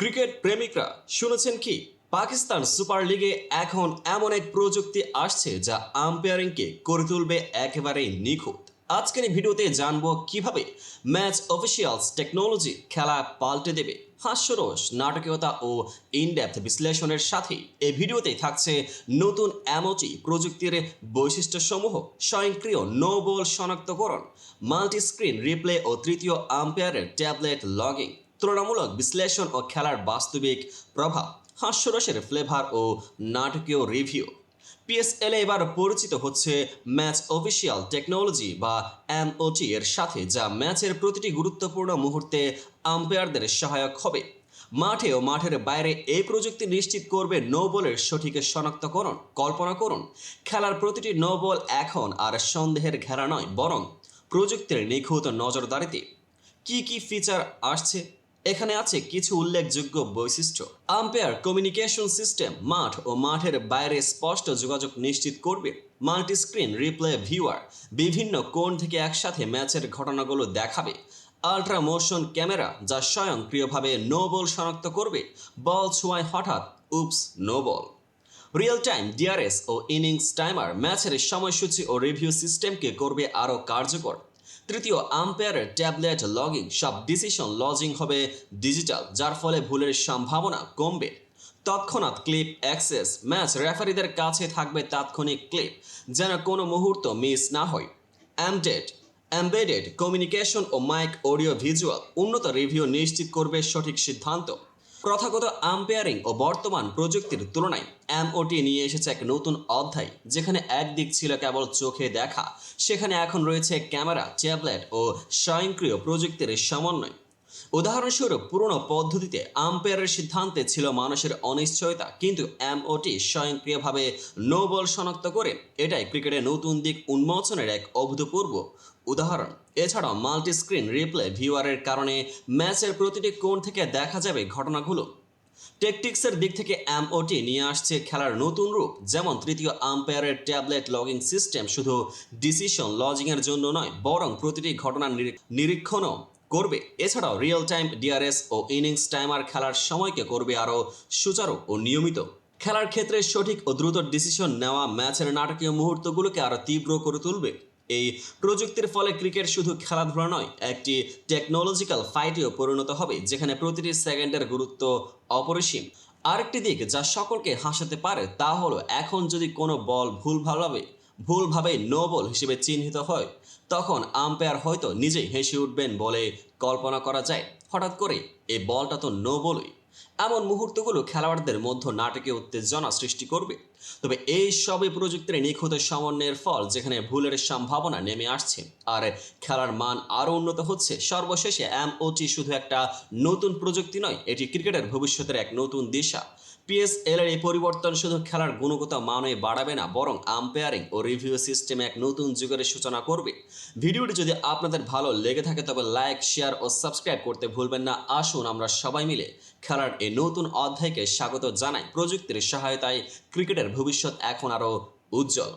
Cricket প্রেমিকরা শুনেছেন কি, Pakistan super লিগে এখন এমন এক প্রযুক্তি আসছে যা আম্পায়ারিংকে করে তুলবে একেবারেই নিখুঁত। আজকের এই ভিডিওতে জানব কীভাবে ম্যাচ অফিসিয়ালস টেকনোলজি খেলা পাল্টে দেবে। হাস্যরস, নাটকীয়তা ও ইনডেপথ বিশ্লেষণের সাথে এই ভিডিওতে থাকছে নতুন অ্যামোজি প্রযুক্তির বৈশিষ্ট্যসমূহ, স্বয়ংক্রিয় নো বল শনাক্তকরণ মাল্টি স্ক্রিন রিপ্লে ও তৃতীয় আম্পায়ারের ট্যাবলেট লগিং। তুলনামূলক বিশ্লেষণ ও খেলার বাস্তবিক প্রভাব, হাস্যরসের ফ্লেভার ও নাটকীয় রিভিউ পিএসএল এবার পরিচিত হচ্ছে ম্যাচ অফিসিয়াল টেকনোলজি বা এমওটি এর সাথে, যা ম্যাচের প্রতিটি গুরুত্বপূর্ণ মুহূর্তে আম্পায়ারদের সহায়ক হবে। মাঠে ও মাঠের বাইরে এই প্রযুক্তি নিশ্চিত করবে নো বলের সঠিক শনাক্তকরণ কল্পনা করুন। খেলার প্রতিটি নো বল এখন আর সন্দেহের ঘেরা নয়, বরং প্রযুক্তির নিখুঁত নজরদারিতে। কি কি ফিচার আসছে? এখানে আছে কিছু উল্লেখযোগ্য বৈশিষ্ট্য। আম্পায়ার কমিউনিকেশন সিস্টেম মাঠ ও মাঠের বাইরে স্পষ্ট যোগাযোগ নিশ্চিত করবে। মাল্টি স্ক্রিন রিপ্লে ভিউয়ার বিভিন্ন কোণ থেকে একসাথে ম্যাচের ঘটনাগুলো দেখাবে। আল্ট্রা মোশন ক্যামেরা যা স্বয়ংক্রিয়ভাবে নো বল শনাক্ত করবে। বল ছোঁয়ায় হঠাৎ oops no ball real time DRS ও ইনিংস টাইমার ম্যাচের সময়সূচি ও রিভিউ সিস্টেমকে করবে আরও কার্যকর। তৃতীয় আম্পায়ারের ট্যাবলেট লগিং সব ডিসিশন লজিং হবে ডিজিটাল যার ফলে ভুলের সম্ভাবনা কমবে। তৎক্ষণাৎ ক্লিপ অ্যাক্সেস ম্যাচ রেফারিদের কাছে থাকবে তাৎক্ষণিক ক্লিপ যেন কোনো মুহূর্ত মিস না হয়। অ্যামডেড এমবেডেড কমিউনিকেশন ও মাইক অডিও ভিজুয়াল উন্নত রিভিউ নিশ্চিত করবে সঠিক সিদ্ধান্ত। প্রথাগত আম্পায়ারিং ও বর্তমান প্রযুক্তির তুলনায় এমওটি নিয়ে এসেছে এক নতুন অধ্যায়, যেখানে একদিক ছিল কেবল চোখে দেখা। সেখানে এখন রয়েছে ক্যামেরা, ট্যাবলেট ও স্বয়ংক্রিয় প্রযুক্তির সমন্বয়। উদাহরণস্বরূপ, পুরনো পদ্ধতিতে আম্পায়ারের সিদ্ধান্তে ছিল মানুষের অনিশ্চয়তা, কিন্তু এমওটি স্বয়ংক্রিয়ভাবে নো বল শনাক্ত করে। এটাই ক্রিকেটের নতুন দিক উন্মোচনের এক অভূতপূর্ব উদাহরণ। এছাড়াও মাল্টি স্ক্রিন রিপ্লে ভিউয়ারের কারণে ম্যাচের প্রতিটি কোণ থেকে দেখা যাবে ঘটনাগুলো। টেকটিক্সের দিক থেকে এমওটি নিয়ে আসছে খেলার নতুন রূপ। যেমন তৃতীয় আম্পায়ারের ট্যাবলেট লগিং সিস্টেম শুধু ডিসিশন লজিংয়ের জন্য নয়, বরং প্রতিটি ঘটনার নিরী- নিরীক্ষণও করবে। এছাড়াও রিয়েল টাইম ডিআরএস ও ইনিংস টাইমার খেলার সময়কে করবে আরও সুচারু ও নিয়মিত। খেলার ক্ষেত্রে সঠিক ও দ্রুত ডিসিশন নেওয়া, ম্যাচের নাটকীয় মুহূর্তগুলোকে আরও তীব্র করে তুলবে। এই প্রযুক্তির ফলে ক্রিকেট শুধু খেলাধুলা নয়, একটি টেকনোলজিক্যাল ফাইটেও পরিণত হবে, যেখানে প্রতিটি সেকেন্ডের গুরুত্ব অপরিসীম। আরেকটি দিক যা সকলকে হাসাতে পারে তা হলো, এখন যদি কোনো বল ভুলভাবে ভুলভাবে নো বল হিসেবে চিহ্নিত হয়, তখন আম্পায়ার হয়তো নিজেই হেসে উঠবেন বলে কল্পনা করা যায়। হঠাৎ করে এই বলটা তো নো বলই এমন মুহূর্তগুলো খেলোয়াড়দের মধ্যে নাটকে উত্তেজনা সৃষ্টি করবে। তবে এই সবই প্রযুক্তির নিখুঁত সমন্বয়ের ফল, যেখানে ভুলের সম্ভাবনা নেমে আসছে। আর খেলার মান আরও উন্নত হচ্ছে। সর্বশেষে এমওটি শুধু একটা নতুন প্রযুক্তি নয়, এটি ক্রিকেটের ভবিষ্যতের এক নতুন দিশা। পিএসএল এর এই পরিবর্তন শুধু খেলার গুণগত মানই বাড়াবে না, বরং আম্পায়ারিং ও রিভিউ সিস্টেমে এক নতুন যুগের সূচনা করবে। ভিডিওটি যদি আপনাদের ভালো লেগে থাকে, তবে লাইক, শেয়ার ও সাবস্ক্রাইব করতে ভুলবেন না। আসুন আমরা সবাই মিলে খেলার এই নতুন অধ্যায়কে স্বাগত জানাই প্রযুক্তির সহায়তায় ক্রিকেটের ভবিষ্যৎ এখন আরও উজ্জ্বল।